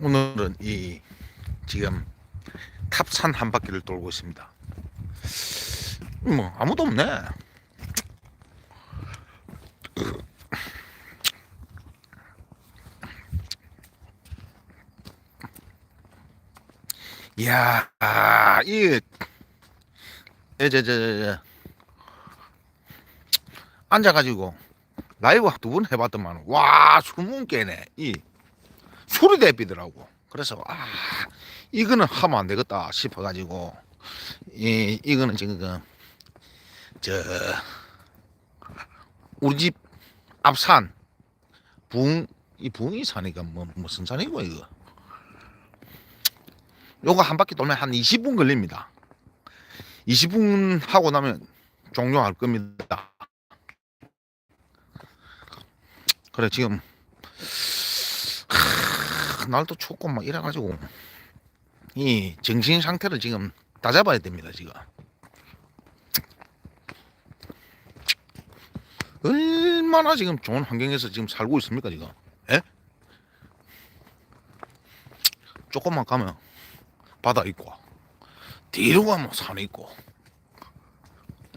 오늘은 이 지금 탑산 한 바퀴를 돌고 있습니다. 뭐 아무도 없네. 이야, 아, 이, 저, 저, 저, 저, 앉아가지고 라이브 두 번 해봤더만, 와, 숨은 깨네. 이, 소리 대비더라고. 그래서, 아, 이거는 하면 안 되겠다 싶어가지고, 이, 이거는 지금, 그, 저, 우리 집 앞산, 붕, 이 붕이 산이가 뭐, 무슨 산이고, 이거. 요거 한 바퀴 돌면 한 20분 걸립니다. 20분 하고 나면 종료할 겁니다. 그래 지금 하, 날도 춥고 막 이래가지고 이 정신 상태를 지금 다 잡아야 됩니다 지금. 얼마나 지금 좋은 환경에서 지금 살고 있습니까 지금? 예? 조금만 가면 바다 있고 뒤로 가면 산 있고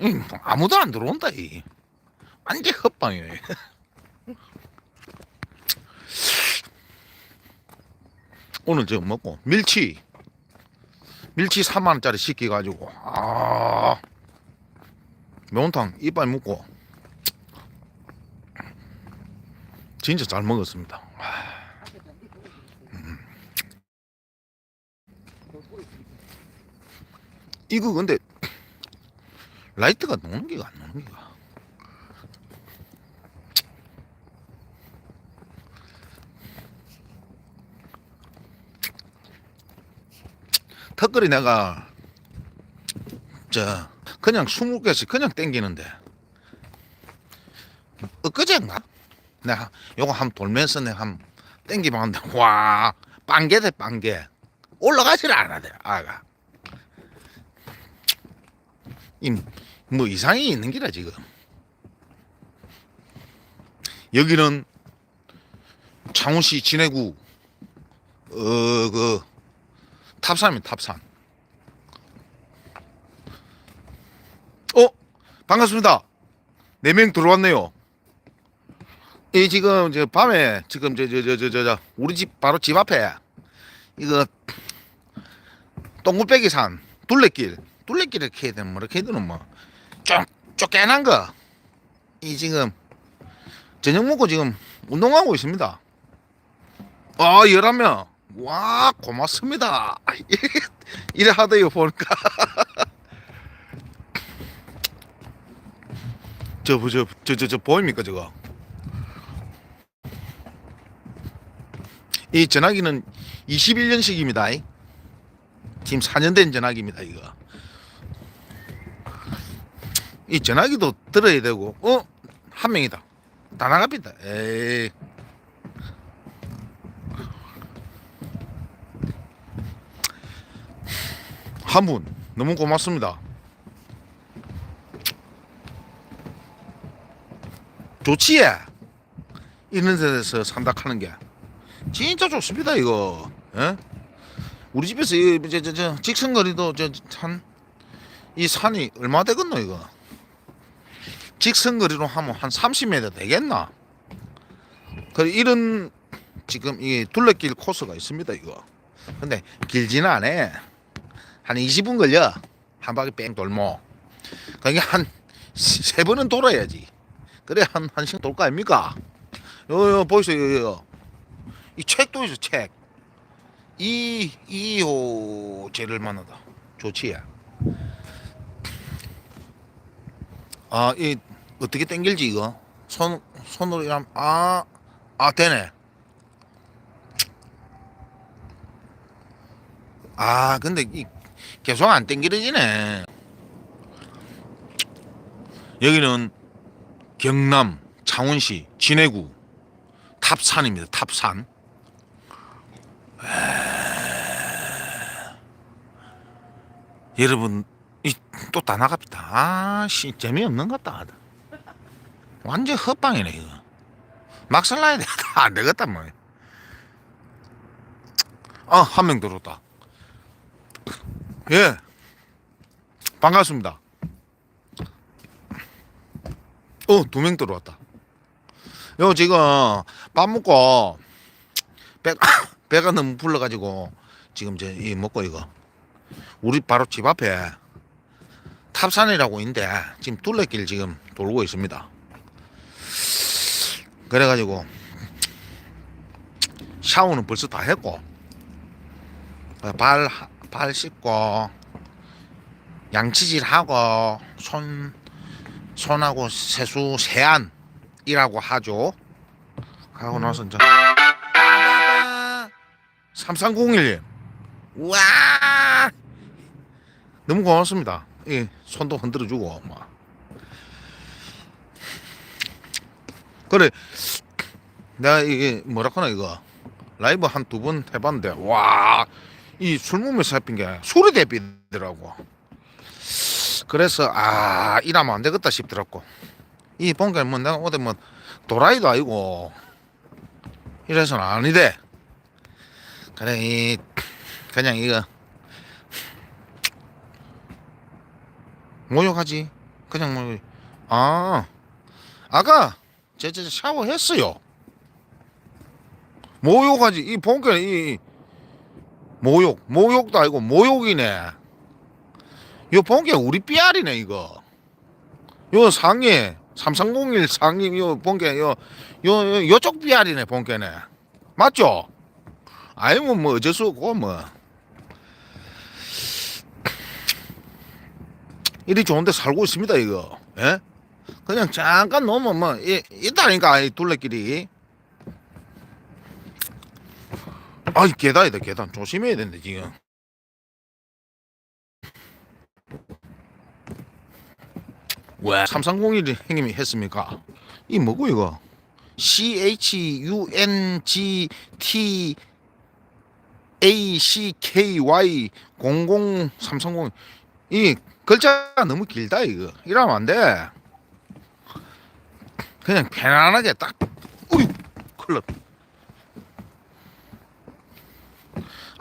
음, 아무도 안 들어온다 이 완전 헛방이네 오늘 지금 먹고 밀치. 밀치 3만원짜리 시켜가지고 아. 매운탕 이빨 먹고. 진짜 잘 먹었습니다. 이거 근데 라이트가 노는 게가 안 노는 게가 턱걸이 내가 저 그냥 20개씩 그냥 땡기는데. 엊그제인가? 내가 요거 한 돌면서 내가 한 땡기봤는데 와 빵개 대 빵개. 올라가질 않아대 아가. 이뭐 이상이 있는 기라 지금. 여기는 창원시 진해구 어그 탑산입니다 탑산. 어? 반갑습니다. 네 명 들어왔네요. 이 지금 저 밤에 지금 저 저 저 저 저 우리 집 바로 집 앞에 이거 똥굴빼기 산 둘레길. 둘레길을 캐야 되는 뭐라 캐야 되는 뭐좀 쫓겨난 거. 이 지금 저녁 먹고 지금 운동하고 있습니다. 아 열한 명 와 고맙습니다. 이래 하대요 보니까. 저저저 저 저 보입니까 저거? 이 전화기는 21년식입니다. 지금 4년 된 전화기입니다 이거. 이 전화기도 들어야 되고 어? 한 명이다. 다 나갑니다. 에이 한 분. 너무 고맙습니다. 좋지예 이런 데서 산다 하는 게 진짜 좋습니다 이거. 예? 우리 집에서 이, 저, 저, 저, 직선거리도 저한이 산이 얼마 되겠노 이거? 직선거리로 하면 한 30m 되겠나? 그 이런 지금 이 둘레길 코스가 있습니다 이거. 근데 길지는 않아 한 20분 걸려 한 바퀴 뺑 돌모 그러니까 한 세 번은 돌아야지 그래 한 한 시간 돌 거 아닙니까 요요 보이세요 요요 이 책도 있어 책 이, 2호 제를 만나다. 좋지? 아, 이, 어떻게 땡길지, 이거? 손, 손으로 이람, 아, 아, 되네. 아, 근데 이, 계속 안 땡기러지네. 여기는 경남 창원시 진해구 탑산입니다. 탑산. 여러분 이또다 나갑니다. 아씨 재미없는 것 같다. 완전 헛방이네 이거. 막 살라야 돼. 안 되겠다 뭐. 아, 한 명 들어왔다. 예. 반갑습니다. 어, 두 명 들어왔다. 요, 지금, 밥 먹고, 배, 배가 너무 불러가지고, 지금 이제, 이 먹고 이거. 우리 바로 집 앞에 탑산이라고 있는데, 지금 둘레길 지금 돌고 있습니다. 그래가지고, 샤워는 벌써 다 했고, 발, 발 씻고, 양치질하고, 손, 손하고 세수, 세안이라고 하죠. 하고 나서 이제, 3301님. 우와! 너무 고맙습니다. 예, 손도 흔들어 주고, 막. 그래, 내가 이게 뭐라카나 이거 라이브 한 두 번 해봤는데 와 이 술몸에서 잡힌 게 소리 대비더라고. 그래서 아 이러면 안 되겠다 싶더라고. 이 본게 뭐 내가 어디 뭐 도라이도 아니고 이래서는 아니대. 그래 이 그냥 이거 모욕하지. 그냥 뭐 아 아까 제제 샤워했어요. 모욕하지. 이 본게 이 모욕 모욕도 아니고 모욕이네. 요 본게 우리 삐알이네 이거. 요 상해 3301 상해 요 본게 요, 요, 요 요쪽 삐알이네 본게네. 맞죠? 아니면 뭐 어쩔 수 없고 뭐. 이리 좋은데 살고 있습니다 이거. 예? 그냥 잠깐 놓으면 뭐 이, 있다니까 이 둘레길이 아이 계단이다 계단. 조심해야 된다 지금. 왜 3301이 형님이 했습니까? 이 뭐고 이거? C H U N G T A C K Y 00330 이 글자가 너무 길다 이거. 이러면 안 돼. 그냥 편안하게 딱 우유 큰일 났다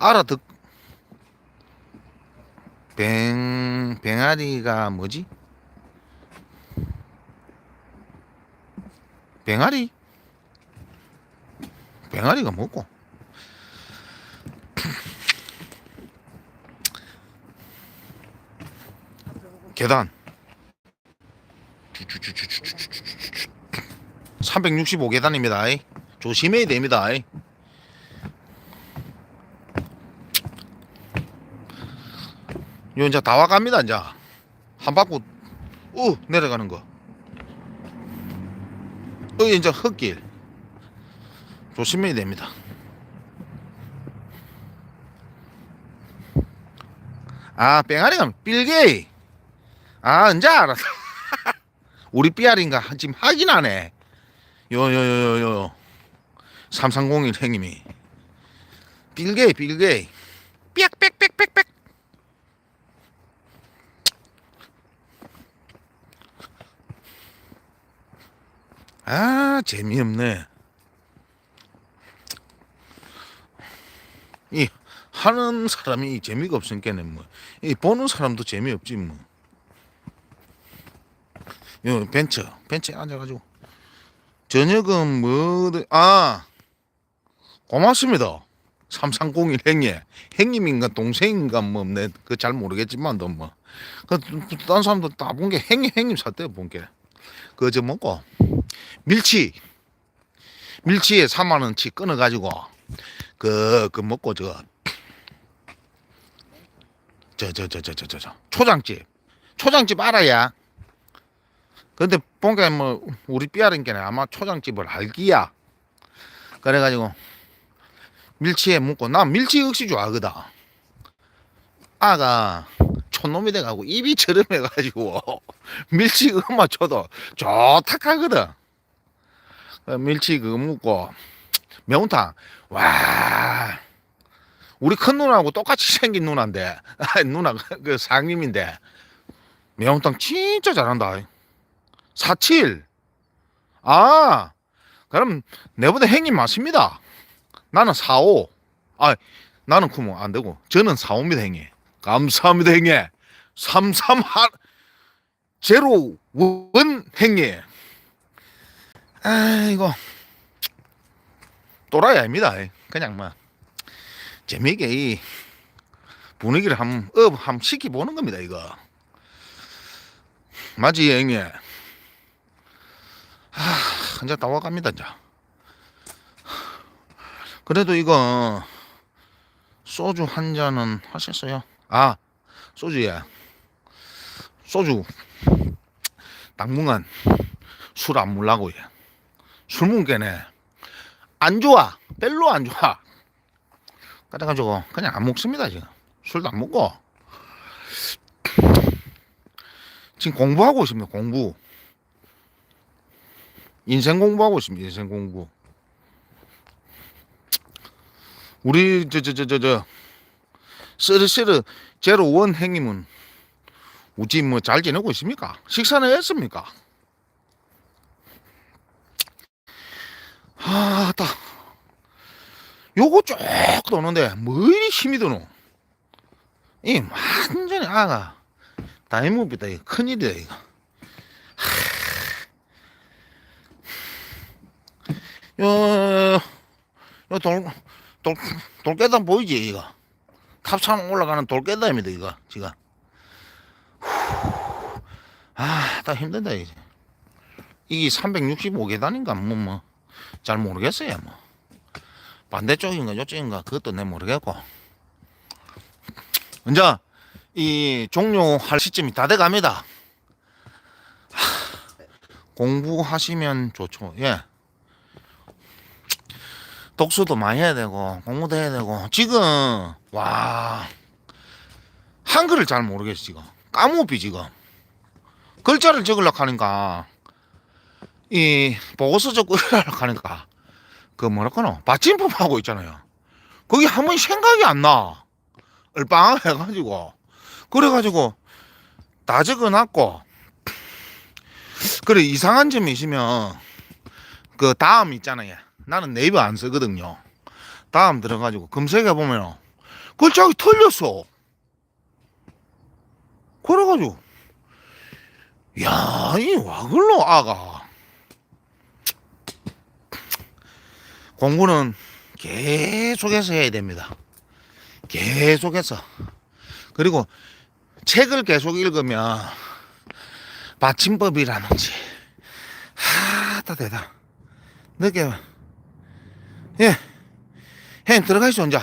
알아듣 뱅 뱅아리가 뭐지? 뱅아리? 뱅아리가 뭐고? 계단 365계단입니다. 조심해야 됩니다. 요 이제 다 와갑니다 이제 한 바퀴 우 내려가는 거. 어 이제 흙길 조심해야 됩니다. 아 뺑아리가 빌게이 아 이제 알았어. 우리 삐알인가 지금 확인하네. 요요요요요 3301 형님이 빌게이 빌게이 빽빽빽빽빽 아 재미없네. 이 하는 사람이 재미가 없으니까는 뭐이 보는 사람도 재미없지 뭐. 요 벤처 벤처에 앉아가지고. 저녁은 뭐아 고맙습니다. 3301 행님 행님인가 동생인가 뭐내그 잘 모르겠지만 또뭐그딴 사람도 다 본 게 행님 행님 샀대요 본게. 그저 먹고 밀치. 밀치에 3만원치 끊어가지고, 그, 그 먹고 저, 저, 저, 저, 저, 저, 저, 초장집. 초장집 알아야. 근데 뭔가 뭐, 우리 삐아린께는 아마 초장집을 알기야. 그래가지고, 밀치에 묻고, 나 밀치 역시 좋아하거든. 아가, 촌놈이 돼가고 입이 저렴해가지고 밀치 엄마 줘도 좋다 하거든. 밀치 그거 묻고 매운탕. 와. 우리 큰 누나하고 똑같이 생긴 누나인데 누나 그 상님인데 매운탕 진짜 잘한다. 47아 그럼 내보다 행님 맞습니다. 나는 45아 나는 그러면 안 되고. 저는 사옵니다 형님. 감사합니다 형님. 삼삼하 제로 원 형님 아이고 또라이 아닙니다. 그냥 뭐 재미있게 이 분위기를 한번 업 한번 시켜보는 겁니다 이거. 맞지 형님? 하 이제 다 와갑니다 이제. 그래도 이거 소주 한 잔은 하셨어요? 아 소주야 소주. 당분간 술 안 물라고 예. 술 먹게네. 안 좋아. 별로 안 좋아. 그래가지고 그냥 안 먹습니다 지금. 술도 안 먹고. 지금 공부하고 있습니다 공부. 인생 공부하고 있습니다 인생 공부. 우리 저 저 저 저저 쓰르쓰르 제로 원 행님은 우지 뭐 잘 지내고 있습니까? 식사는 했습니까? 아따 요거 쭉 도는데 뭐 이리 힘이 드노? 이 완전히 아가. 다이무비다 이거. 큰일이다 이거. 요요 돌 돌, 돌계단 보이지 이거? 탑산 올라가는 돌계단입니다 이거 지금 아다 힘든다 이제. 이게 365계단인가 뭐 뭐 잘 모르겠어요 뭐. 반대쪽인가 요쪽인가 그것도 내 모르겠고. 이제 이 종료할 시점이 다 돼갑니다. 하, 공부하시면 좋죠. 예. 독서도 많이 해야 되고 공부도 해야 되고. 지금 와 한글을 잘 모르겠어 지금. 까무비 지금. 글자를 적으려고 하니까 이 보고서 적으려고 하니까 그 뭐랄까노 받침법 하고 있잖아요. 거기 한 번 생각이 안 나. 얼빵 해가지고. 그래가지고 다 적어놨고. 그래 이상한 점이 있으면 그 다음 있잖아요. 나는 네이버 안 쓰거든요. 다음 들어가지고 검색해 보면 글자가 틀렸어. 그래가지고 야, 이 와글로 아가 공부는 계속해서 해야 됩니다. 계속해서 그리고 책을 계속 읽으면 받침법이라든지 하다 되다 늦게 예. 형 들어가시죠, 이제.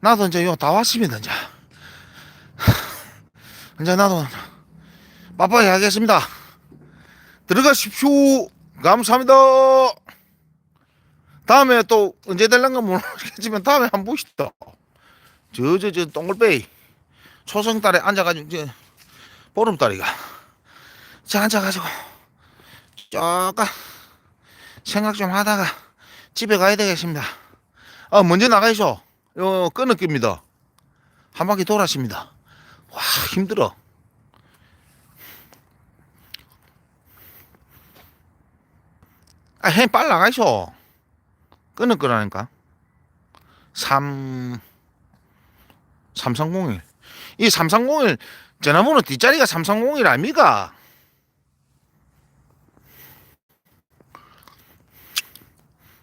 나도 이제 요 다 왔습니다, 이제. 이제 나도 빠빠이 하겠습니다. 들어가십시오. 감사합니다. 다음에 또 언제 될란가 모르겠지만 다음에 한번 보시다. 저, 저, 저, 동글베이. 초성달에 앉아가지고, 저, 보름달이가. 자, 앉아가지고, 쪼까 생각 좀 하다가, 집에 가야 되겠습니다. 아, 먼저 나가시오. 요, 끊을깁니다. 한 바퀴 돌았습니다. 와, 힘들어. 아, 해, 빨리 나가시오. 끊을 거라니까. 3, 3301. 이 3301, 전화번호 뒷자리가 3301 아닙니까?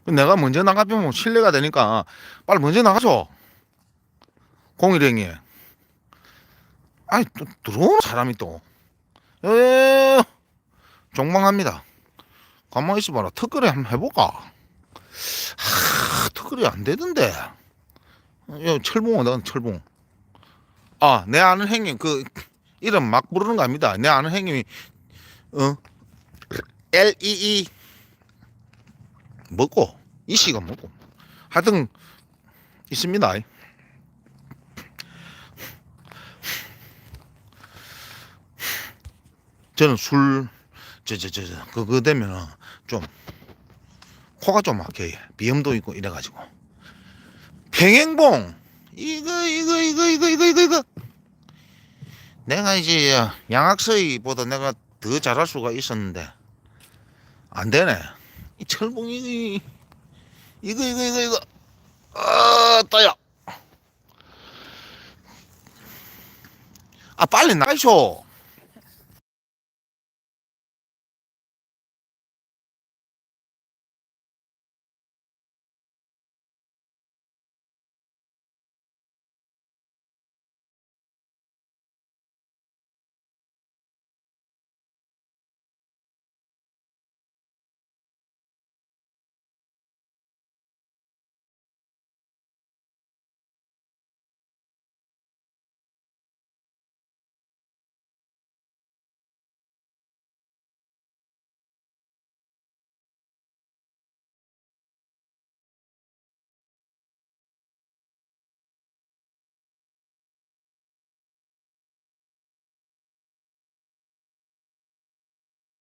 내가 먼저 나가면 뭐 신뢰가 되니까 빨리 먼저 나가죠. 공일행이. 아이 또 들어오는 사람이 또. 에 종방합니다. 가만히 있어봐라. 특거리 한번 해볼까? 하, 특거리 안 되던데. 야, 철봉은 난 철봉. 아, 내 아는 형님 그 이름 막 부르는 거 아닙니다. 내 아는 형님이 어 L E 먹고 이씨가 먹고 하여튼 있습니다. 저는 술 저 저저 그거 되면 좀 코가 좀 막혀요. 비염도 있고 이래가지고. 평행봉! 이거, 이거, 이거, 이거, 이거, 이거, 이거. 내가 이제 양학서이보다 내가 더 잘할 수가 있었는데, 안 되네. 이 철봉이, 이거, 이거, 이거, 이거. 이거. 아, 따야. 아, 빨리 나가쇼.